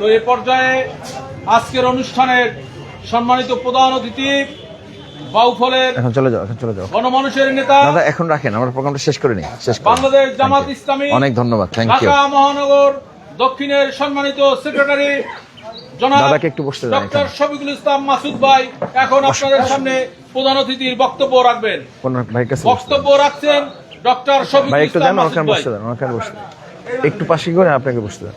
তো এ পর্যায়ে আজকের অনুষ্ঠানের সম্মানিত প্রধান অতিথি বাউফলের এখন চলে যাও এখন চলে যাও। গণমানুষের নেতা দাদা এখন রাখেন আমরা প্রোগ্রামটা শেষ করে নিই শেষ বাংলাদেশ জামাত ইসলামী অনেক ধন্যবাদ থ্যাংক ইউ ঢাকা মহানগর দক্ষিণের সম্মানিত সেক্রেটারি জনাব দাদাকে একটু বসতে দেন ডক্টর শফিকুল ইসলাম মাসুদ ভাই এখন আপনাদের সামনে প্রধান অতিথির বক্তব্য রাখবেন। বক্তব্য রাখছেন ডক্টর ভাই একটু দেন মাসুদ ওখানে বসতে দেন ওখানে বসতে একটু পাশে করে আপনাকে বসতে দেন।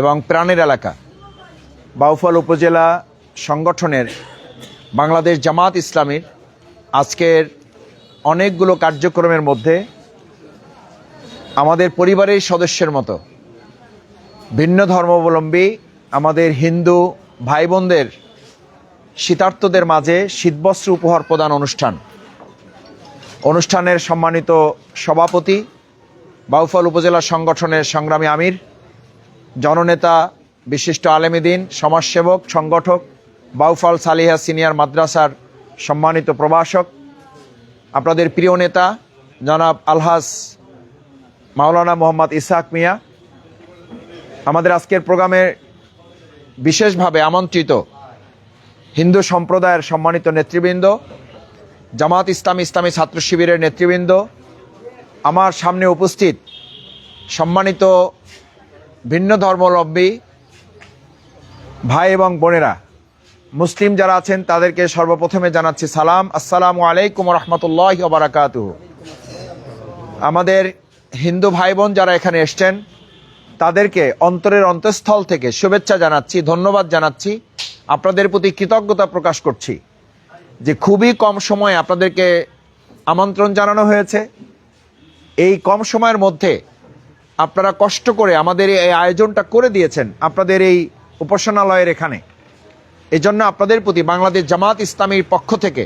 এবং প্রাণের এলাকা। বাউফল উপজেলা সংগঠনের বাংলাদেশ জামাত ইসলামীর আজকের অনেকগুলো কার্যক্রমের মধ্যে আমাদের পরিবারের সদস্যের মতো ভিন্ন ধর্মাবলম্বী আমাদের হিন্দু ভাই বোনদের শীতার্থদের মাঝে শীতবস্ত্র উপহার প্রদান অনুষ্ঠান। অনুষ্ঠানের সম্মানিত সভাপতি বাউফল উপজেলা সংগঠনের সংগ্রামী আমির জননেতা বিশিষ্ট আলেমিদিন, সমাজসেবক, সংগঠক বাউফাল সালিহা সিনিয়র মাদ্রাসার সম্মানিত প্রভাষক, আপনাদের প্রিয় নেতা জনাব আলহাস মাওলানা মোহাম্মদ ইসাক মিয়া, আমাদের আজকের প্রোগ্রামে বিশেষভাবে আমন্ত্রিত হিন্দু সম্প্রদায়ের সম্মানিত নেতৃবৃন্দ, জামাত ইসলাম ইসলামী ছাত্র শিবিরের নেতৃবৃন্দ, আমার সামনে উপস্থিত সম্মানিত ভিন্ন ধর্মাবলম্বী ভাই এবং বোনেরা, মুসলিম যারা আছেন, তাদেরকে সর্বপ্রথমে জানাচ্ছি সালাম। আসসালামু আলাইকুম রহমতুল্লাহ বারাকাতুহ। আমাদের হিন্দু ভাই বোন যারা এখানে এসছেন, তাদেরকে অন্তরের অন্তঃস্থল থেকে শুভেচ্ছা জানাচ্ছি, ধন্যবাদ জানাচ্ছি। আপনাদের প্রতি কৃতজ্ঞতা প্রকাশ করছি যে খুবই কম সময়ে আপনাদেরকে আমন্ত্রণ জানানো হয়েছে। এই কম সময়ের মধ্যে আপনারা কষ্ট করে আমাদের এই আয়োজনটা করে দিয়েছেন আপনাদের এই উপাসনালয়ের এখানে। এই জন্য আপনাদের প্রতি বাংলাদেশ জামাত ইসলামীর পক্ষ থেকে,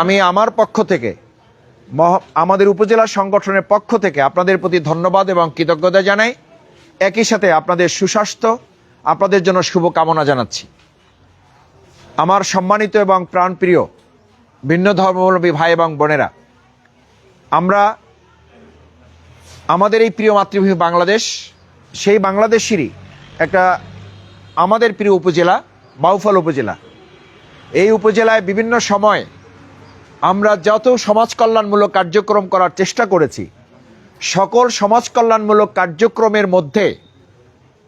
আমি আমার পক্ষ থেকে আমাদের উপজেলা সংগঠনের পক্ষ থেকে আপনাদের প্রতি ধন্যবাদ এবং কৃতজ্ঞতা জানাই। একই সাথে আপনাদের সুস্বাস্থ্য, আপনাদের জন্য শুভকামনা জানাচ্ছি। আমার সম্মানিত এবং প্রাণপ্রিয় ভিন্ন ধর্মাবলম্বী ভাই এবং বোনেরা, আমরা আমাদের এই প্রিয় মাতৃভূমি বাংলাদেশ, সেই বাংলাদেশেরই একটা আমাদের প্রিয় উপজেলা, বাউফল উপজেলা। এই উপজেলায় বিভিন্ন সময় আমরা যত সমাজ কল্যাণমূলক কার্যক্রম করার চেষ্টা করেছি, সকল সমাজ কল্যাণমূলক কার্যক্রমের মধ্যে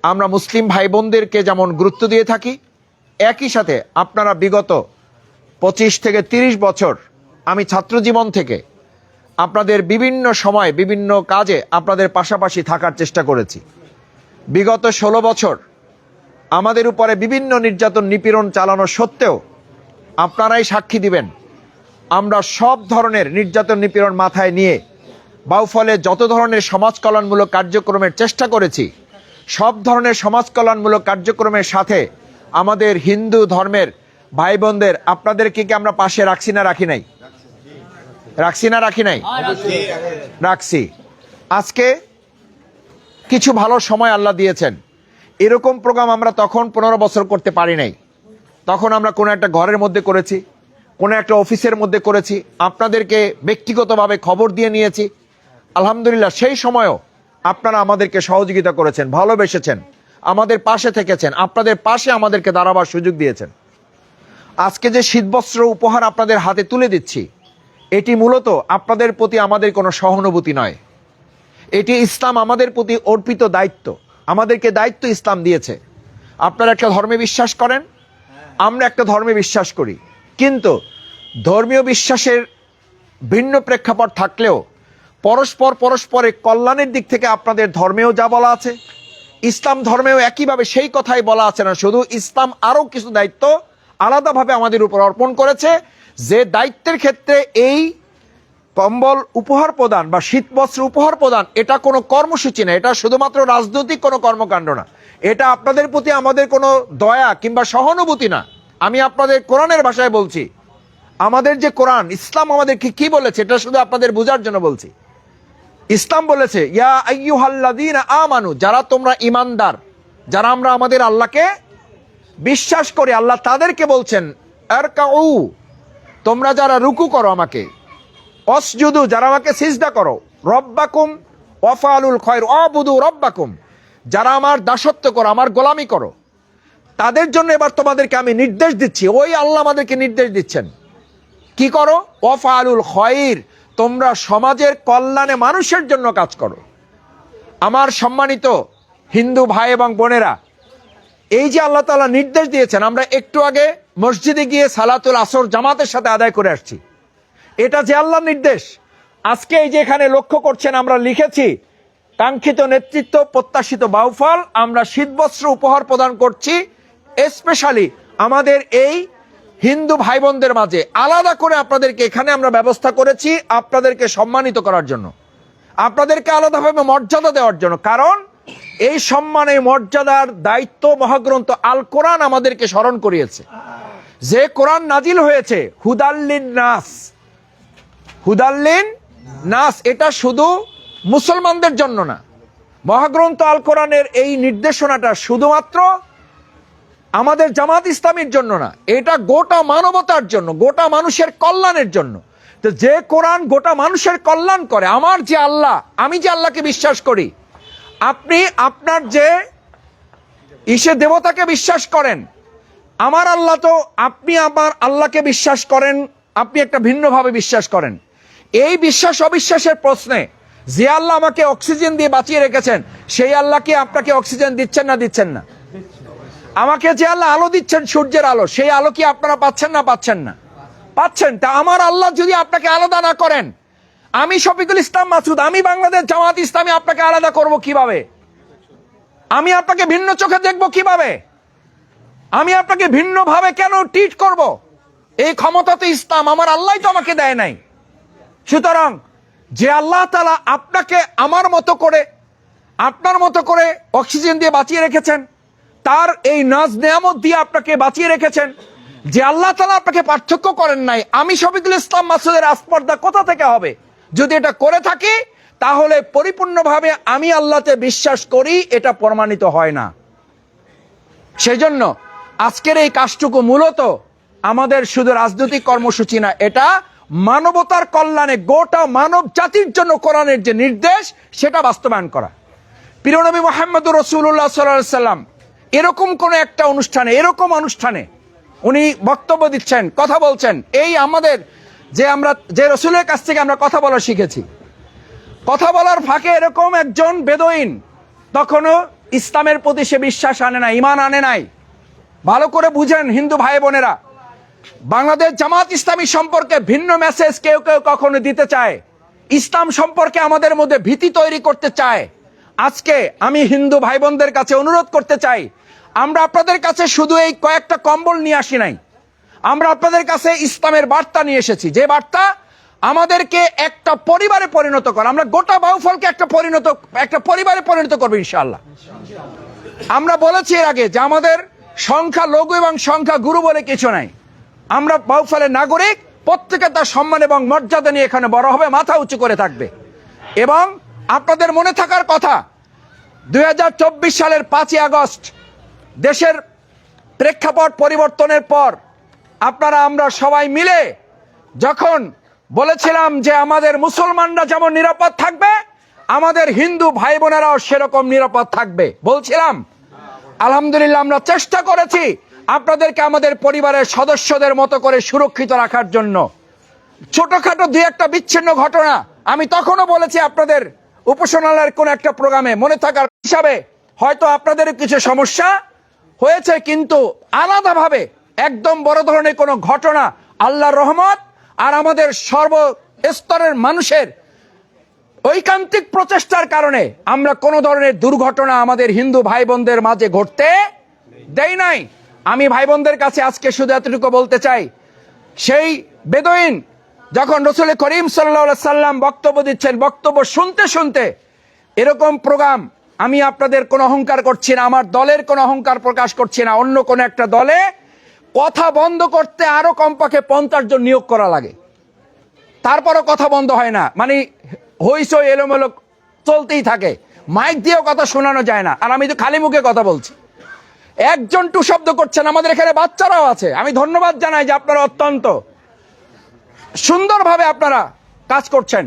আমরা মুসলিম ভাই বোনদেরকে যেমন গুরুত্ব দিয়ে থাকি, একই সাথে আপনারা বিগত পঁচিশ থেকে তিরিশ বছর আমি ছাত্র জীবন থেকে আপনাদের বিভিন্ন সময়, বিভিন্ন কাজে আপনাদের পাশাপাশি থাকার চেষ্টা করেছি। বিগত ষোলো বছর আমাদের উপরে বিভিন্ন নির্যাতন নিপীড়ন চালানো সত্ত্বেও আপনারাই সাক্ষী দিবেন, আমরা সব ধরনের নির্যাতন নিপীড়ন মাথায় নিয়ে বাউফলে যত ধরনের সমাজ কল্যাণমূলক কার্যক্রমের চেষ্টা করেছি, সব ধরনের সমাজ কল্যাণমূলক কার্যক্রমের সাথে আমাদের হিন্দু ধর্মের ভাই বোনদের, আপনাদেরকে কি আমরা পাশে রাখছি না রাখি নাই? রাখছি না, রাখি নাই? রাখছি। আজকে কিছু ভালো সময় আল্লাহ দিয়েছেন। এরকম প্রোগ্রাম আমরা তখন পনেরো বছর করতে পারি নাই। তখন আমরা কোনো একটা ঘরের মধ্যে করেছি, কোনো একটা অফিসের মধ্যে করেছি। আপনাদেরকে ব্যক্তিগতভাবে খবর দিয়ে নিয়েছি। আলহামদুলিল্লাহ, সেই সময়ও আপনারা আমাদেরকে সহযোগিতা করেছেন, ভালোবেসেছেন, আমাদের পাশে থেকেছেন, আপনাদের পাশে আমাদেরকে দাঁড়াবার সুযোগ দিয়েছেন। আজকে যে শীতবস্ত্র উপহার আপনাদের হাতে তুলে দিচ্ছি এটি মূলত আপনাদের প্রতি আমাদের কোনো সহানুভূতি নয়। এটি ইসলাম আমাদের প্রতি অর্পিত দায়িত্ব। আমাদেরকে দায়িত্ব ইসলাম দিয়েছে। আপনারা একটা ধর্মে বিশ্বাস করেন, আমরা একটা ধর্মে বিশ্বাস করি। কিন্তু ধর্মীয় বিশ্বাসের ভিন্ন প্রেক্ষাপট থাকলেও পরস্পর পরস্পরের কল্যাণের দিক থেকে আপনাদের ধর্মেও যা বলা আছে, ইসলাম ধর্মেও একইভাবে সেই কথাই বলা আছে না। শুধু ইসলাম আরও কিছু দায়িত্ব আলাদাভাবে আমাদের উপর অর্পণ করেছে যে দায়িত্বের ক্ষেত্রে এই কম্বল উপহার প্রদান বা শীতবস্ত্র উপহার প্রদান, এটা কোনো কর্মসূচি না, এটা শুধুমাত্র রাজনৈতিক কোনো কর্মকাণ্ড না। এটা আপনাদের প্রতি আমাদের কোনো দয়া কিংবা সহানুভূতি না। আমি আপনাদের কোরআনের ভাষায় বলছি, আমাদের যে কোরআন, ইসলাম আমাদেরকে কি বলেছে, এটা শুধু আপনাদের বোঝার জন্য বলছি। ইসলাম বলেছে, ইয়া আমানু যারা তোমরা ইমানদার, যারা আমরা আমাদের আল্লাহকে বিশ্বাস করি, আল্লাহ তাদেরকে বলছেন, আরকাউ তোমরা যারা রুকু করো আমাকে, অসজুদু যারা আমাকে সিজদা করো, রব্বাকুম ওয়াফালুল খয়ের অবুদু রব্বাকুম। যারা আমার দাসত্ব করো, আমার গোলামি করো, তাদের জন্য এবার তোমাদেরকে আমি নির্দেশ দিচ্ছি। ওই আল্লাহ আমাদেরকে নির্দেশ দিচ্ছেন। কি করো? ওয়াফালুল খয়র, তোমরা সমাজের কল্যাণে মানুষের জন্য কাজ করো। আমার সম্মানিত হিন্দু ভাই এবং বোনেরা এই যে আল্লাহ তাআলা নির্দেশ দিয়েছেন, আমরা একটু আগে মসজিদে গিয়ে সালাতুল আসর জামাতের সাথে আদায় করে আসছি। এটা যে আল্লাহর নির্দেশ। আজকে এই যে এখানে লক্ষ্য করছেন, আমরা লিখেছি, কাঙ্ক্ষিত নেতৃত্ব, প্রত্যাশিত বাউফল, আমরা শীতবস্ত্র উপহার প্রদান করছি স্পেশালি আমাদের এই হিন্দু ভাই বোনদের মাঝে। আলাদা করে আপনাদেরকে এখানে আমরা ব্যবস্থা করেছি আপনাদেরকে সম্মানিত করার জন্য। আপনাদেরকে আলাদাভাবে মর্যাদা দেওয়ার জন্য। কারণ এই সম্মানে মর্যাদার দায়িত্ব মহাগ্রন্থ আল কোরআন আমাদেরকে স্মরণ করিয়েছে। যে কোরআন নাজিল হয়েছে, হুদাল্লিন নাস। হুদাল্লিন নাস, এটা শুধু মুসলমানদের জন্য না। মহাগ্রন্থ আল কোরআনের এই নির্দেশনাটা শুধুমাত্র আমাদের জামাত ইসলামীর জন্য না, এটা গোটা মানবতার জন্য, গোটা মানুষের কল্যাণের জন্য। তো যে কোরআন গোটা মানুষের কল্যাণ করে, আমার যে আল্লাহ, আমি যে আল্লাহকে বিশ্বাস করি আপনি আপনার যে ঈশে দেবতাকে বিশ্বাস করেন, আমার আল্লাহ তো আপনি আমার আল্লাহকে বিশ্বাস করেন, আপনি একটা ভিন্নভাবে বিশ্বাস করেন। এই বিশ্বাস অবিশ্বাসের প্রশ্নে যে আল্লাহ আমাকে অক্সিজেন দিয়ে বাঁচিয়ে রেখেছেন, সেই আল্লাহ কি আপনাকে অক্সিজেন দিচ্ছেন না দিচ্ছেন না? আমাকে যে আল্লাহ আলো দিচ্ছেন সূর্যের আলো, সেই আলো কি আপনারা পাচ্ছেন না পাচ্ছেন না? পাচ্ছেন। তা আমার আল্লাহ যদি আপনাকে আলাদা না করেন আমি শফিকুল ইসলাম মাসুদ, আমি বাংলাদেশ জামাত ইসলামী, আপনাকে আলাদা করব কীভাবে? আমি আপনাকে ভিন্ন চোখে দেখব কীভাবে? আমি আপনাকে ভিন্নভাবে কেন ট্রিট করব? এই ক্ষমতা তো ইসলাম, আমার আল্লাহ তো আমাকে দেয় নাই। সুতরাং যে আল্লাহ তালা আপনাকে আমার মতো করে, আপনার মতো করে অক্সিজেন দিয়ে বাঁচিয়ে রেখেছেন, তার এই নাজ নেয়ামত দিয়ে আপনাকে বাঁচিয়ে রেখেছেন, যে আল্লাহ তালা আপনাকে পার্থক্য করেন নাই, আমি শফিকুল ইসলাম মাসুদের আস্পর্ধা কোথা থেকে হবে? যদি এটা করে থাকি, তাহলে পরিপূর্ণভাবে আমি আল্লাহতে বিশ্বাস করি, এটা প্রমাণিত হয় না। সেই জন্য আজকের এই কাজটুকু মূলত আমাদের শুধু রাজনৈতিক কর্মসূচি না, এটা মানবতার কল্যাণে গোটা মানব জাতির জন্য কোরআনের যে নির্দেশ, সেটা বাস্তবায়ন করা। প্রিয়নবী মোহাম্মদ রসুল্লাহ সাল্লাম এরকম কোন একটা অনুষ্ঠানে, এরকম অনুষ্ঠানে উনি বক্তব্য দিচ্ছেন, কথা বলছেন, এই আমাদের যে আমরা, যে রসুলের কাছ থেকে আমরা কথা বলা শিখেছি। কথা বলার ফাঁকে এরকম একজন বেদইন তখনও ইসলামের প্রতি সে বিশ্বাস আনে না ইমান আনে নাই। ভালো করে বুঝেন, হিন্দু ভাই বোনেরা বাংলাদেশ জামাত ইসলামী সম্পর্কে ভিন্ন মেসেজ কেউ কেউ কখনো দিতে চায়। ইসলাম সম্পর্কে আমাদের মধ্যে ভীতি তৈরি করতে চায়। আজকে আমি হিন্দু ভাই বোনদের কাছে অনুরোধ করতে চাই, আমরা আপনাদের কাছে শুধু এই কয়েকটা কম্বল নিয়ে আসি নাই। আমরা আপনাদের কাছে ইসলামের বার্তা নিয়ে এসেছি। যে বার্তা? আমাদেরকে একটা পরিবারে পরিণত করে। আমরা গোটা বাউফলকে একটা পরিণত, একটা পরিবারে পরিণত করব ইনশাআল্লাহ। আমরা বলেছি এর আগে যে আমাদের সংখ্যা লঘু এবং সংখ্যা গুরু বলে কিছু নাই। আমরা বাউফলের নাগরিক প্রত্যেকে তার সম্মান এবং মর্যাদা নিয়ে এখানে বড় হবে, মাথা উঁচু করে থাকবে। এবং আপনাদের মনে থাকার কথা দু হাজার চব্বিশ সালের পাঁচই আগস্ট, দেশের প্রেক্ষাপট পরিবর্তনের পর আপনারা, আমরা সবাই মিলে যখন বলেছিলাম যে আমাদের মুসলমানরা যেমন নিরাপদ থাকবে, আমাদের হিন্দু ভাই বোনেরাও সেরকম নিরাপদ থাকবে। বলছিলাম, আলহামদুলিল্লাহ আমরা চেষ্টা করেছি আপনাদেরকে আমাদের পরিবারের সদস্যদের মতো করে সুরক্ষিত রাখার জন্য। ছোটখাটো দুই একটা বিচ্ছিন্ন ঘটনা আমি তখনও বলেছি আপনাদের উপাসনালয়ের কোন একটা প্রোগ্রামে, মনে থাকার হিসাবে হয়তো আপনাদের কিছু সমস্যা হয়েছে, কিন্তু আলাদাভাবে একদম বড় ধরনের কোনো ঘটনা, আল্লাহর রহমত আর আমাদের সর্ব স্তরের মানুষের ঐকান্তিক প্রচেষ্টার কারণে আমরা কোনো ধরনের দুর্ঘটনা আমাদের হিন্দু ভাই বোনদের মাঝে ঘটতে দেই নাই। আমি ভাই বোনদের কাছে আজকে শুধু এতটুকু বলতে চাই, সেই বেদইন যখন রসুল করিম সাল্লা সাল্লাম বক্তব্য দিচ্ছেন, বক্তব্য শুনতে শুনতে এরকম প্রোগ্রাম আমি আপনাদের কোনো অহংকার করছি না, আমার দলের কোনো অহংকার প্রকাশ করছি না, অন্য কোনো একটা দলে কথা বন্ধ করতে আরও কমপক্ষে পঞ্চাশ জন নিয়োগ করা লাগে। তারপরও কথা বন্ধ হয় না। মানে হইসই এলোমেলো চলতেই থাকে। মাইক দিয়েও কথা শোনানো যায় না। আর আমি তো খালি মুখে কথা বলছি। একজন টু শব্দ করছেন, আমাদের এখানে বাচ্চারাও আছে। আমি ধন্যবাদ জানাই যে আপনারা অত্যন্ত সুন্দরভাবে আপনারা কাজ করছেন,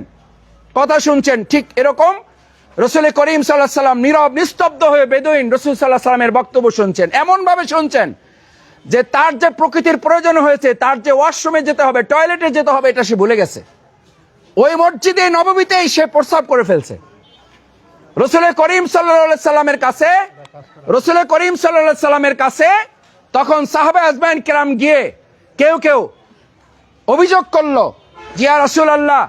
কথা শুনছেন। ঠিক এরকম রসুল করিম সাল্লাহ সাল্লাম নীরব, নিস্তব্ধ হয়ে বেদুইন রসুল সাল্লাহ সাল্লামের বক্তব্য শুনছেন। এমন ভাবে শুনছেন যে তার যে প্রকৃতির প্রয়োজন হয়েছে, তার যে ওয়াশরুমে যেতে হবে, টয়লেটে যেতে হবে, এটা সে ভুলে গেছে। ওই মসজিদে, নবমীতেই সে প্রস্রাব করে ফেলছে। রসুল করিম সাল্লামের কাছে, রসুল করিম সাল্লামের কাছে তখন সাহাবে আজমাইন কেরাম গিয়ে কেউ কেউ অভিযোগ করল জিয়া রসুল আল্লাহ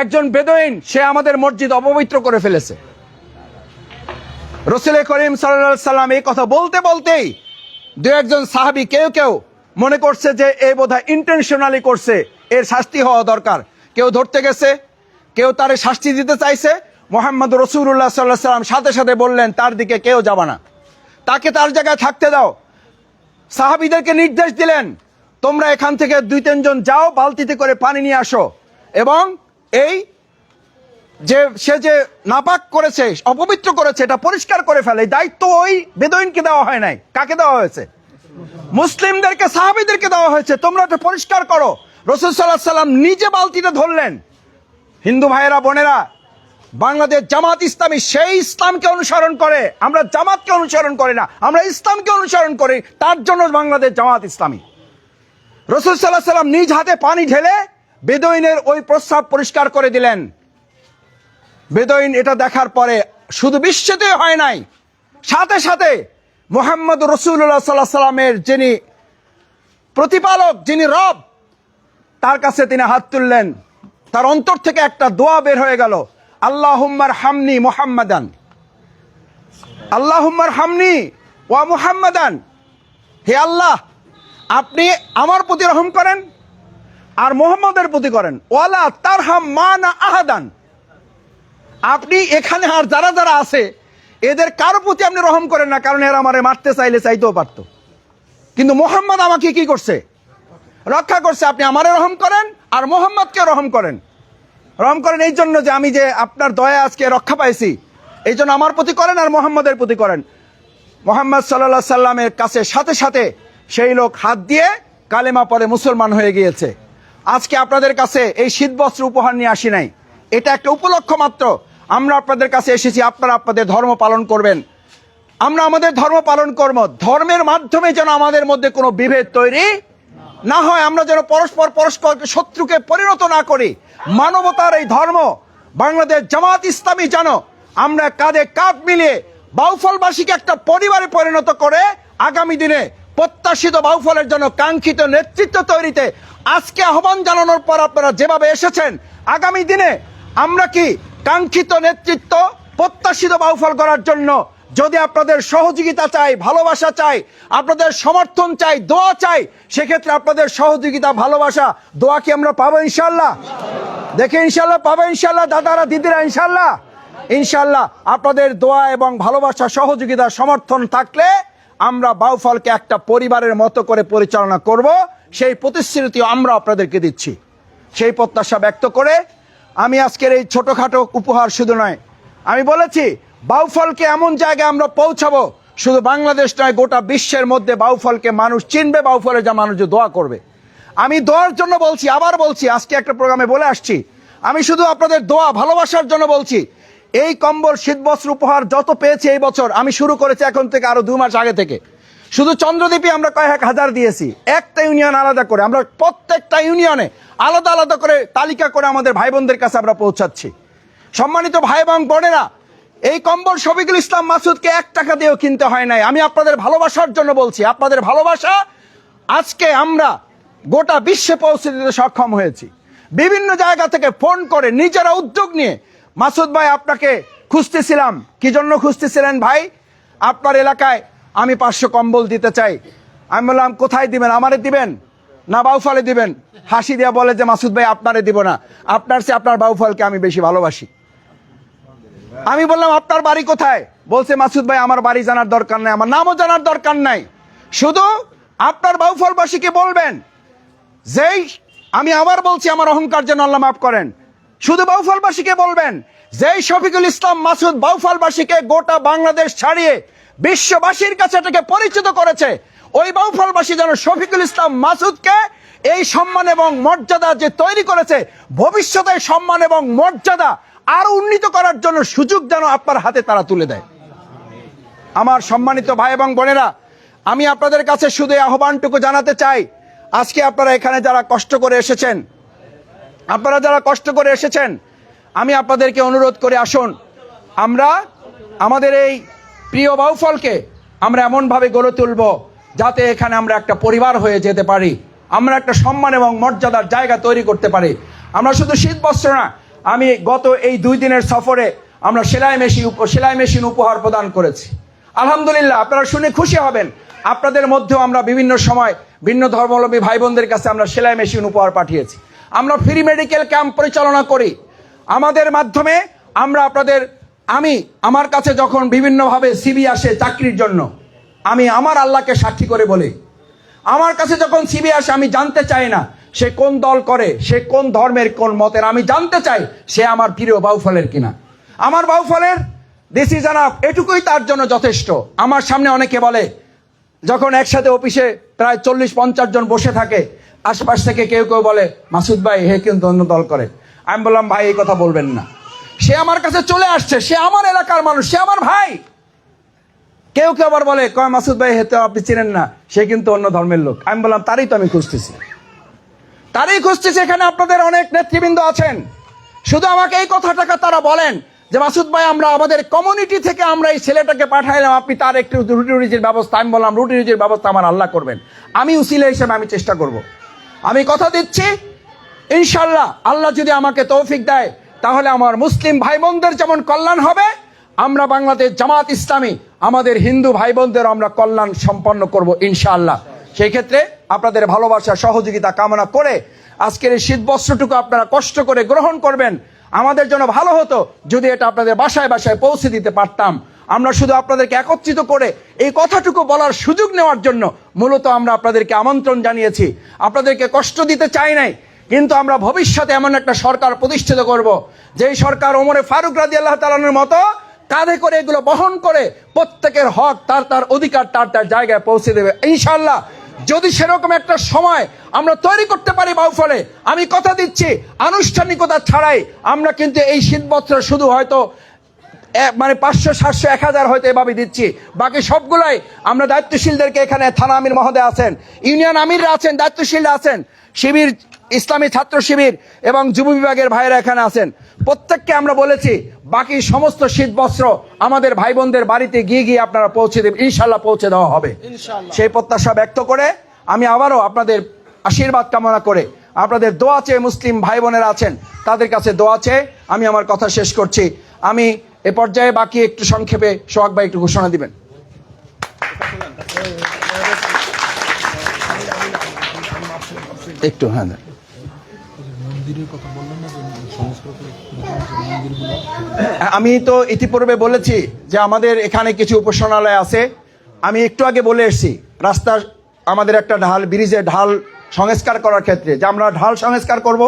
একজন বেদইন, সে আমাদের মসজিদ অপবিত্র করে ফেলেছে। রসুল করিম সাল্লাহ সাল্লাম এই কথা বলতে বলতেই দু একজন সাহাবি কেউ কেউ মনে করছে যে এই বোধহয় ইন্টেনশনালি করছে, এর শাস্তি হওয়া দরকার। কেউ ধরতে গেছে, কেউ তার শাস্তি দিতে চাইছে। মোহাম্মদ রসুল্লাহ সাল্লাহ সাল্লাম সাথে সাথে বললেন, তার দিকে কেউ যাবা না। তাকে তার জায়গায় থাকতে দাও। সাহাবিদেরকে নির্দেশ দিলেন, তোমরা এখান থেকে দুই তিনজন যাও, বালতিতে করে পানি নিয়ে আসো এবং এই যে সে যে নাপাক করেছে, অপবিত্র করেছে, এটা পরিষ্কার করে ফেলে দায়িত্ব ওই বেদইনকে দেওয়া হয় নাই। কাকে দেওয়া হয়েছে? মুসলিমদেরকে, সাহাবিদেরকে দেওয়া হয়েছে। তোমরা এটা পরিষ্কার করো। রসুল সাল্লাহ সাল্লাম নিজে বালতিটা ধরলেন। হিন্দু ভাইয়েরা, বোনেরা, বাংলাদেশ জামাত ইসলামী সেই ইসলামকে অনুসরণ করে। আমরা জামাতকে অনুসরণ করি না, আমরা ইসলামকে অনুসরণ করি, তার জন্য বাংলাদেশ জামাত ইসলামী। রসুল সাল্লাহ সাল্লাম নিজ হাতে পানি ঢেলে বেদইনের ওই প্রস্রাব পরিষ্কার করে দিলেন। বেদইন এটা দেখার পরে শুধু বিশ্বতে হয় নাই। সাথে সাথে মোহাম্মদ রসুল্লাহ সাল্লাহ সাল্লামের যিনি প্রতিপালক, যিনি রব, তার কাছে তিনি হাত তুললেন। তার অন্তর থেকে একটা দোয়া বের হয়ে গেল আল্লাহুম্মার হামনি মোহাম্মদান। আল্লাহুম্মার হামনি ওয়া মুহাম্মাদান। হে আল্লাহ, আপনি আমার প্রতি রহম করেন আর মোহাম্মদের প্রতি করেন। ওয়ালা তার হাম মানা আহাদান। আপনি এখানে আর যারা যারা আছে, এদের কারও প্রতি আপনি রহম করেন না, কারণ এরা আমারে মারতে চাইলে চাইতেও পারতো। কিন্তু মোহাম্মদ আমাকে কি করছে? রক্ষা করছে, আপনি আমারে রহম করেন আর মোহাম্মদকে রহম করেন। রহম করেন এই জন্য যে আমি যে আপনার দয়া আজকে রক্ষা পাইছি, এই জন্য আমার প্রতি করেন আর মোহাম্মদের প্রতি করেন। মোহাম্মদ সাল্লাহ সাল্লামের কাছে সাথে সাথে সেই লোক হাত দিয়ে কালেমা পরে মুসলমান হয়ে গিয়েছে। আজকে আপনাদের কাছে এই শীতবস্ত্র উপহার নিয়ে আসি নাই। এটা একটা উপলক্ষ মাত্র। আমরা আপনাদের কাছে এসেছি, আপনারা আপনাদের ধর্ম পালন করবেন। আমরা আমাদের ধর্ম পালন করব। ধর্মের মাধ্যমে যেন আমাদের মধ্যে কোনো বিভেদ তৈরি না হয়, আমরা যেন পরস্পর পরস্পরকে শত্রুকে পরিণত না করি। মানবতার এই ধর্ম বাংলাদেশ জামাত ইসলামী যেন আমরা কাঁধে কাঁধ মিলিয়ে বাউফলবাসীকে একটা পরিবারে পরিণত করে আগামী দিনে প্রত্যাশিত বাউফলের জন্য কাঙ্ক্ষিত নেতৃত্ব তৈরিতে আজকে আহ্বান জানানোর পর আপনারা যেভাবে এসেছেন, আগামী দিনে আমরা কি কাঙ্ক্ষিত নেতৃত্ব প্রত্যাশিত বাউফল করার জন্য যদি আপনাদের সহযোগিতা চাই, ভালোবাসা চাই, আপনাদের সমর্থন চাই, দোয়া চাই, সেক্ষেত্রে আপনাদের সহযোগিতা, ভালোবাসা, দোয়া কি আমরা পাবো ইনশাল্লাহ দেখে ইনশাল্লাহ পাবো ইনশাল্লাহ দাদারা, দিদিরা ইনশাল্লাহ ইনশাল্লাহ আপনাদের দোয়া এবং ভালোবাসা, সহযোগিতা, সমর্থন থাকলে আমরা বাউফলকে একটা পরিবারের মতো করে পরিচালনা করব। সেই প্রতিশ্রুতি আমরা আপনাদেরকে দিচ্ছি। সেই প্রত্যাশা ব্যক্ত করে আমি আজকের এই ছোটখাটো উপহার শুধু নয়, আমি বলেছি বাউফলকে এমন জায়গায় আমরা পৌঁছাবো, শুধু বাংলাদেশ নয়, গোটা বিশ্বের মধ্যে বাউফলকে মানুষ চিনবে বাউফলে যা মানুষ দোয়া করবে। আমি দোয়ার জন্য বলছি, আবার বলছি, আজকে একটা প্রোগ্রামে বলে আসছি, আমি শুধু আপনাদের দোয়া, ভালোবাসার জন্য বলছি, এই কম্বল, শীতবস্ত্র উপহার যত পেয়েছি এই বছর, আমি শুরু করেছি এখন থেকে আরও দু মাস আগে থেকে। শুধু চন্দ্রদ্বীপে আমরা কয়েক হাজার দিয়েছি। একটা ইউনিয়ন আলাদা করে, আমরা প্রত্যেকটা ইউনিয়নে আলাদা আলাদা করে তালিকা করে আমাদের ভাই বোনদের কাছে আমরা পৌঁছাচ্ছি। সম্মানিত ভাই এবং বোনেরা, এই কম্বল শফিকুল ইসলাম মাসুদকে এক টাকা দিয়েও কিনতে হয় নাই। আমি আপনাদের ভালোবাসার জন্য বলছি, আপনাদের ভালোবাসা আজকে আমরা গোটা বিশ্বে পৌঁছে দিতে সক্ষম হয়েছি। বিভিন্ন জায়গা থেকে ফোন করে নিজেরা উদ্যোগ নিয়ে মাসুদ ভাই আপনাকে খুঁজতেছিলাম। কি জন্য খুঁজতেছিলেন ভাই? আপনার এলাকায় আমি পাঁচশো কম্বল দিতে চাই। আমি বললাম, কোথায় দিবেন? আমারে দিবেন? না, বাউফলে দিবেন? হাসি দিয়া বলে যে, মাসুদ ভাই, আপনারে দিব না। আপনার সে আপনার বাউফলকে আমি বেশি ভালোবাসি। আমি বললাম, আপনার বাড়ি কোথায়? বলছে, মাসুদ ভাই, আমার বাড়ি জানার দরকার নাই। আমার নামও জানার দরকার নাই। শুধু আপনার বাউফলবাসীকে বলবেন, যেই আমি আবার বলছি, আমার অহংকার যেন আল্লাহ মাফ করেন। শুধু বাউফলবাসীকে বলবেন, যেই শফিকুল ইসলাম মাসুদ বাউফলবাসীকে গোটা বাংলাদেশ ছাড়িয়ে বিশ্ববাসীর কাছে এটাকে পরিচিত করেছে। ওই বাউফলবাসী যেন শফিকুল ইসলাম মাসুদকে এই সম্মান এবং মর্যাদা যে তৈরি করেছে, ভবিষ্যতে সম্মান এবং মর্যাদা আরও উন্নীত করার জন্য সুযোগ যেন আপনার হাতে তারা তুলে দেয়। আমার সম্মানিত ভাই এবং বোনেরা, আমি আপনাদের কাছে শুধু আহ্বানটুকু জানাতে চাই। আজকে আপনারা এখানে যারা কষ্ট করে এসেছেন, আপনারা যারা কষ্ট করে এসেছেন, আমি আপনাদেরকে অনুরোধ করে আসুন। আমরা আমাদের এই প্রিয় বাউফলকে, আমরা এমনভাবে গড়ে তুলব যাতে এখানে আমরা একটা পরিবার হয়ে যেতে পারি, আমরা একটা সম্মান এবং মর্যাদার জায়গা তৈরি করতে পারি। আমরা শুধু শীত বস্ত্র না, আমি গত এই দুই দিনের সফরে আমরা সেলাই মেশিন সেলাই মেশিন উপহার প্রদান করেছি। আলহামদুলিল্লাহ, আপনারা শুনে খুশি হবেন। আপনাদের মধ্যেও আমরা বিভিন্ন সময় ভিন্ন ধর্মাবলম্বী ভাই বোনদের কাছে আমরা সেলাই মেশিন উপহার পাঠিয়েছি। আমরা ফ্রি মেডিকেল ক্যাম্প পরিচালনা করি। আমাদের মাধ্যমে আমরা আপনাদের আমি আমার কাছে যখন বিভিন্নভাবে সিবি আসে চাকরির জন্য, আমি আমার আল্লাহকে সাক্ষী করে বলি। আমার কাছে যখন সিবি আসে, আমি জানতে চাই না সে কোন দল করে, সে কোন ধর্মের, কোন মতের। আমি জানতে চাই সে আমার প্রিয় বাউফলের কিনা। আমার বাউফলের দিস ইজ আনাফ এটুকুই তার জন্য যথেষ্ট। আমার সামনে অনেকে বলে, যখন একসাথে অফিসে প্রায় চল্লিশ, পঞ্চাশ জন বসে থাকে, আশপাশ থেকে কেউ কেউ বলে, মাসুদ ভাই, হে কিন্তু অন্য দল করে। আমি বললাম, ভাই, এই কথা বলবেন না। সে আমার কাছে চলে আসছে, সে আমার এলাকার মানুষ, সে আমার ভাই। কেউ কেউ আবার বলে, কয়, মাসুদ ভাই হেতে আপনি চিনেন না, সে কিন্তু অন্য ধর্মের লোক। আমি বললাম, তারই তো আমি খুঁজতেছি। তারই খুঁজতেছি, এখানে আপনাদের অনেক নেতৃবৃন্দ আছেন। শুধু আমাকে এই কথাটাকে তারা বলেন যে, মাসুদ ভাই, আমরা আমাদের কমিউনিটি থেকে আমরা এই ছেলেটাকে পাঠাইলাম, আপনি তার একটু রুটি রুজির ব্যবস্থা, আমি বললাম, রুটি রুজির ব্যবস্থা আমার আল্লাহ করবেন। আমি উসিলে হিসেবে আমি চেষ্টা করব। আমি কথা দিচ্ছি, ইনশাল্লাহ, আল্লাহ যদি আমাকে তৌফিক দেয় তাহলে আমার মুসলিম ভাই বোনদের যেমন কল্যাণ হবে, আমরা বাংলাদেশ জামাত ইসলামী, আমাদের হিন্দু ভাই বোনদের আমরা কল্যাণ সম্পন্ন করব ইনশাআল্লাহ। সেই ক্ষেত্রে আপনাদের ভালোবাসা, সহযোগিতা কামনা করে আজকের এই শীত বস্ত্রটুকু আপনারা কষ্ট করে গ্রহণ করবেন। আমাদের জন্য ভালো হতো যদি এটা আপনাদের বাসায় বাসায় পৌঁছে দিতে পারতাম। আমরা শুধু আপনাদেরকে একত্রিত করে এই কথাটুকু বলার সুযোগ নেওয়ার জন্য মূলত আমরা আপনাদেরকে আমন্ত্রণ জানিয়েছি। আপনাদেরকে কষ্ট দিতে চাই নাই কিন্তু আমরা ভবিষ্যতে এমন একটা সরকার প্রতিষ্ঠিত করব, যেই সরকার ওমরে ফারুক রাজি আল্লাহ তালানোর মতো কাঁধে করে এগুলো বহন করে প্রত্যেকের হক তার তার অধিকার তার তার জায়গায় পৌঁছে দেবে। ইনশাল্লাহ যদি সেরকম একটা সময় আমরা তৈরি করতে পারি বাউফলে, আমি কথা দিচ্ছি, আনুষ্ঠানিকতা ছাড়াই আমরা কিন্তু এই শীতবস্ত্র শুধু হয়তো মানে পাঁচশো, সাতশো, এক হাজার হয়তো এভাবে দিচ্ছি। বাকি সবগুলাই আমরা দায়িত্বশীলদেরকে এখানে থানা আমির মহোদয় আছেন, ইউনিয়ন আমিররা আছেন, দায়িত্বশীলরা আছেন, শিবির ইসলামী ছাত্র শিবির এবং যুব বিভাগের ভাইয়েরা এখানে আছেন। প্রত্যেককে আমরা বলেছি বাকি সমস্ত শীত বস্ত্র আমাদের ভাই বোনদের বাড়িতে গিয়ে গিয়ে আপনারা পৌঁছে দেবেন ইনশাল্লাহ পৌঁছে দেওয়া হবে। সেই প্রত্যাশা ব্যক্ত করে আমি আবারও আপনাদের আশীর্বাদ কামনা করে আপনাদের দোয়া চেয়ে মুসলিম ভাই বোনেরা আছেন তাদের কাছে দোয়া চেয়ে আমি আমার কথা শেষ করছি। আমি এ পর্যায়ে বাকি একটু সংক্ষেপে সোহাগ ভাই একটু ঘোষণা দিবেন। একটু হ্যাঁ। আমি তো ইতিপূর্বে বলেছি যে আমাদের এখানে কিছু উপাসনালয় আছে। আমি একটু আগে বলে এসেছি রাস্তা আমাদের একটা ঢাল, ব্রিজে ঢাল সংস্কার করার ক্ষেত্রে। যে আমরা ঢাল সংস্কার করব,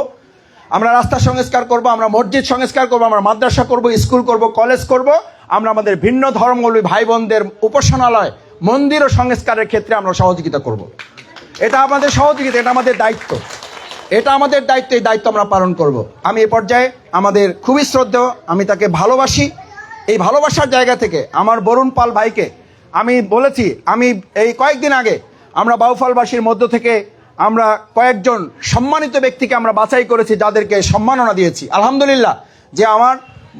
আমরা রাস্তা সংস্কার করব, আমরা মসজিদ সংস্কার করব, আমরা মাদ্রাসা করব, স্কুল করব, কলেজ করব, আমরা আমাদের ভিন্ন ধর্মগুলি ভাই বোনদের উপাসনালয় মন্দির ও সংস্কারের ক্ষেত্রে আমরা সহযোগিতা করব। এটা আমাদের সহযোগিতা, এটা আমাদের দায়িত্ব। এটা আমাদের দায়িত্ব, এই দায়িত্ব আমরা পালন করব। আমি এ পর্যায়ে আমাদের খুবই শ্রদ্ধেয়, আমি তাকে ভালোবাসি। এই ভালোবাসার জায়গা থেকে আমার বরুণ পাল ভাইকে আমি বলেছি, আমি এই কয়েকদিন আগে আমরা বাউফালবাসীর মধ্য থেকে আমরা কয়েকজন সম্মানিত ব্যক্তিকে আমরা বাছাই করেছি, যাদেরকে সম্মাননা দিয়েছি। আলহামদুলিল্লাহ যে আমার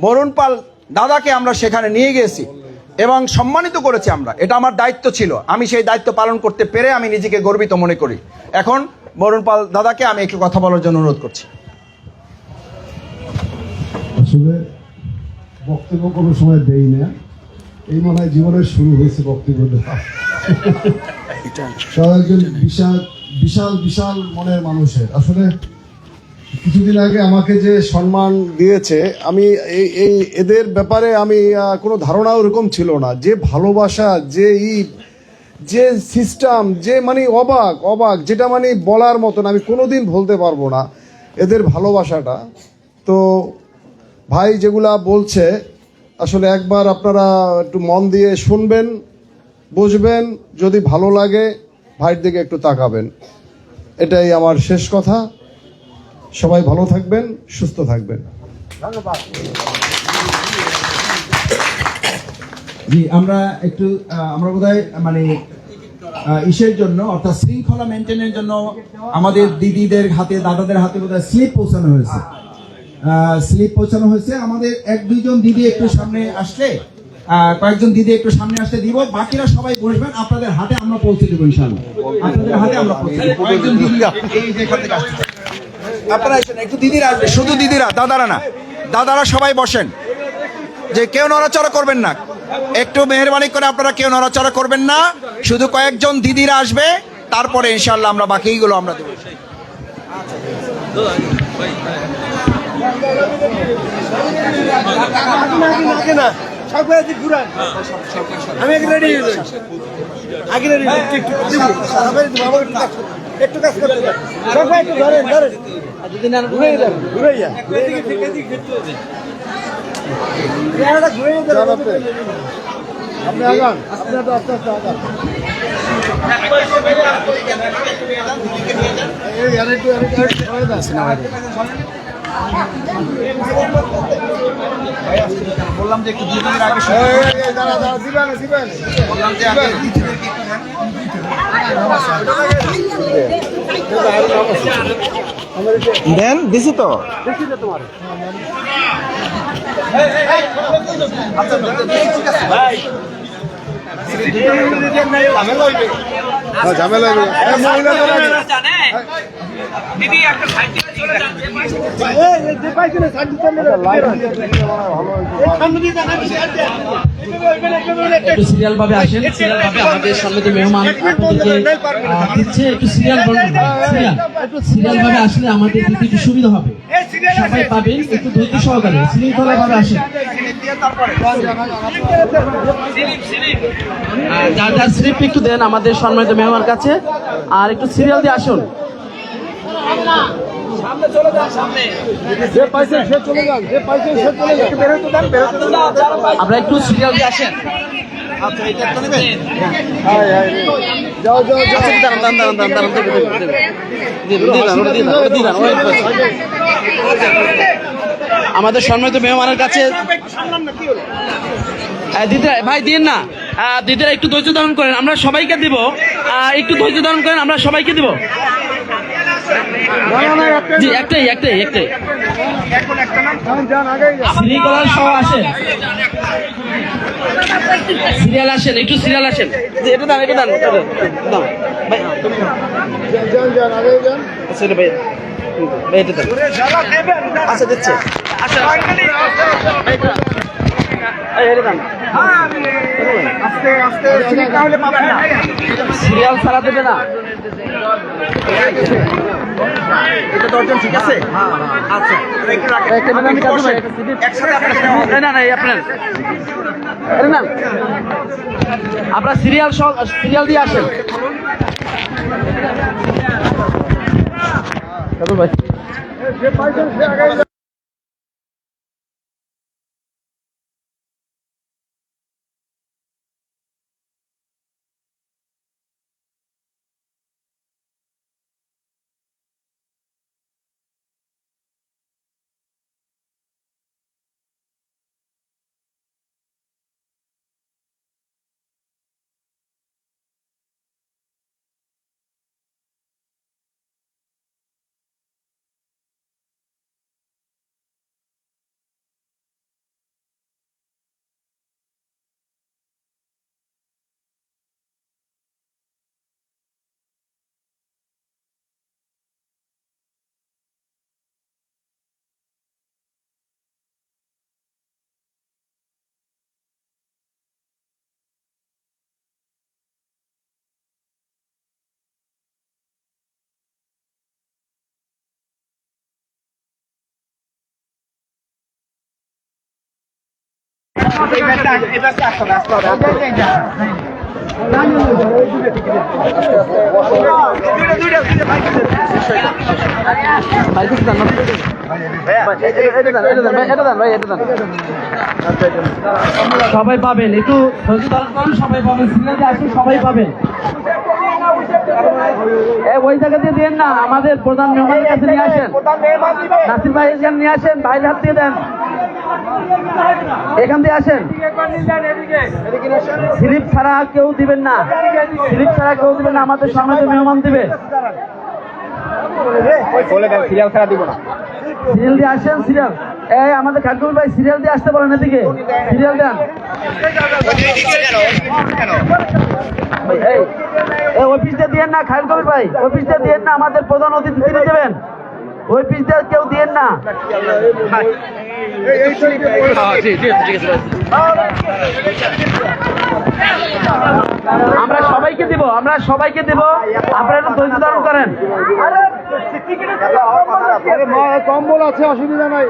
বরুণ পাল দাদাকে আমরা সেখানে নিয়ে গিয়েছি এবং সম্মানিত করেছি আমরা। এটা আমার দায়িত্ব ছিল। আমি সেই দায়িত্ব পালন করতে পেরে আমি নিজেকে গর্বিত মনে করি। এখন বরুণ দাদাকে আমি একটু কথা বলার জন্য অনুরোধ করছি। আসলে বক্তব্য কোনো সময় দেই না। এই মনে হয় জীবনের শুরু হয়েছে বক্তব্য একজন বিশাল বিশাল বিশাল মনের মানুষের। আসলে কিছুদিন আগে আমাকে যে সম্মান দিয়েছে, আমি এই এই এদের ব্যাপারে আমি কোনো ধারণা ওরকম ছিল না। যে ভালোবাসা, যে ই যে সিস্টেম যে মানে অবাক অবাক, যেটা মানে বলার মতন, আমি কোনোদিন বলতে পারব না এদের ভালোবাসাটা। তো ভাই যেগুলা বলছে, আসলে একবার আপনারা একটু মন দিয়ে শুনবেন, বুঝবেন, যদি ভালো লাগে, ভাইয়ের দিকে একটু তাকাবেন। এটাই আমার শেষ কথা। সবাই ভালো থাকবেন, সুস্থ থাকবেন। জি, আমরা একটু আমরা বোধহয় মানে ইসের জন্য, অর্থাৎ শৃঙ্খলা মেনটেনের জন্য আমাদের দিদিদের হাতে, দাদাদের হাতে বোধহয় স্লিপ পৌঁছানো হয়েছে। স্লিপ পৌঁছানো হয়েছে। আমাদের এক, দুইজন দিদি একটু সামনে আসলে কয়েকজন দিদি একটু সামনে আসতে দিব। বাকিরা সবাই বসবেন। আপনাদের হাতে আমরা পৌঁছে দেবো, ইনশাআল্লাহ। আপনাদের হাতে আমরা পৌঁছে কয়েকজন দিদি আপনারা একটু দিদিরা আসবে। শুধু দিদিরা, দাদারা না। দাদারা সবাই বসেন। যে কেউ নড়াচড়া করবেন না একটু মেহরবানি করে আপনারা কেউ নড়াচড়া করবেন না শুধু কয়েকজন দিদিরা আসবে তারপরে ইনশাল্লাহ আমরা বাকিগুলো আমরা দেবো আপনি আগান আপনি আস্তে আস্তে আগান এই আরেকটু আরেকটু আরেকটু সরে দাও। বললাম যে একটু আগে এই, দাঁড়া, দাঁড়া, দিবেন, দিবেন। বললাম যে আগে একটু দেন। দিছি তো হ্যাঁ, ঝামেলা মহিলাদের আগে। একটু সিরিয়াল ভাবে আসেন সিরিয়াল ভাবে আমাদের সামনে যে মেহমান দিচ্ছে একটু সিরিয়াল সিরিয়াল সিরিয়াল ভাবে আসলে আমাদের দিতে একটু সুবিধা হবে। সবাই পাবেন একটু ধৈর্য সহকারে শৃঙ্খলা ভাবে আসেন। যার যার স্লিপ একটু দেন আমাদের সম্মানিত মেহমান কাছে আর একটু সিরিয়াল দিয়ে আসুন। যে পাইছেন সে চলে যান যে পাইছেন সে চলে যান আমরা একটু সিরিয়াল আসেন। যাও যাও যাও। আমাদের সম্মানিত মেহমানের কাছে হ্যাঁ, দিদিরা ভাই দিন না। দিদিরা একটু ধৈর্য ধারণ করেন। আমরা সবাইকে দিব। একটু ধৈর্য ধারণ করেন আমরা সবাইকে দিব। জি একটাই একটাই একটাই। সিরিয়াল সহ আসেন। সিরিয়াল আসেন একটু সিরিয়াল আসেন। জি, এটা দান এটা যান আচ্ছা ভাই আচ্ছা আচ্ছা। সিরিয়াল দেবে না। এটা দশজন ঠিক আছে? আচ্ছা না না আপনার। না আপনার সিরিয়াল সিরিয়াল দিয়ে আসেন। ভাই। সবাই পাবেন একটু সবাই পাবেন সবাই পাবেন। ওই জায়গা দিয়ে দেন না, আমাদের প্রধান মেহমানের কাছে নিয়ে আসেন। নাসির ভাই নিয়ে আসেন বাইরে হাত দিয়ে দেন। এখান দিয়ে আসেন। স্লিপ ছাড়া কেউ দিবেন না। স্লিপ ছাড়া কেউ দিবেন না আমাদের সমাজে মেহমান দিবে। সিরিয়াল দিয়ে আসেন সিরিয়াল। এই আমাদের খাটকুল ভাই সিরিয়াল দিয়ে আসতে বলেন এদিকে। সিরিয়াল দেন। এই, অফিস দিয়ে দিয়েন না খায়রুল কবির ভাই। অফিস দিয়ে দিয়েন না আমাদের প্রধান অতিথি তিনি দেবেন। ওই পিস দিয়ে কেউ দিয়েন না। আমরা সবাইকে দিব আমরা সবাইকে দিব। আপনারা একটু ধৈর্য ধারণ করেন। কম্বল আছে অসুবিধা নাই।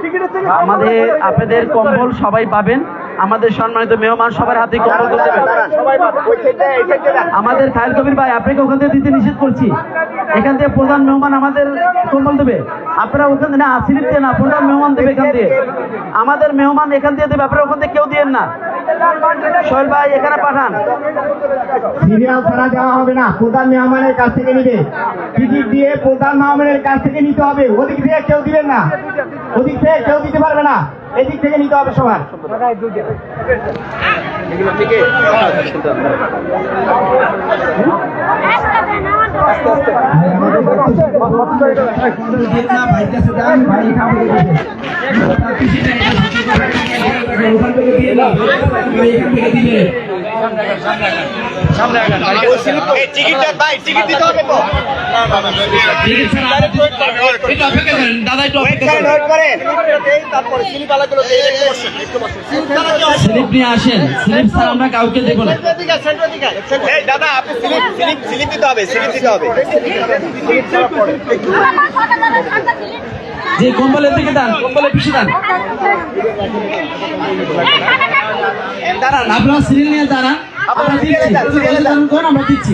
আমাদের আপনাদের কম্বল সবাই পাবেন। আমাদের সম্মানিত মেহমান সবার হাতে কম্বল করে দেবেন। আমাদের খায়র কবির ভাই আপনাকে ওখান থেকে দিতে নিষেধ করছি? এখান থেকে প্রধান মেহমান আমাদের কম্বল দেবে। আপনারা ওখান থেকে না স্লিপ দিয়ে না, প্রধান মেহমান দেবে এখান থেকে। আমাদের মেহমান এখান থেকে দেবে, আপনারা ওখান থেকে কেউ দিয়েন না। সোহেল ভাই, এখানে পাঠান। হবে না, প্রধান মেহমানের কাছ থেকে দিয়ে প্রধান মেহমানের কাছ থেকে নিতে হবে। ওদিক দিয়ে কেউ দিবেন না। ওদিক থেকে কেউ দিতে পারবে না। এদিক থেকে নিতে হবে সবার। ভাই কাছে যান ভাই খাব ওখান থেকে দিয়ে না ভাই এখান থেকে দিলে দাদা একটু স্লিপ নিয়ে আসেন স্লিপ স্যার আমরা কাউকে দেবো না। যে কম্বলের দিকে দান কম্বলের পিছিয়ে দান দাঁড়ান আপনারা সিরিয়াল নিয়ে দাঁড়ান। আমরা দিচ্ছি আমরা দিচ্ছি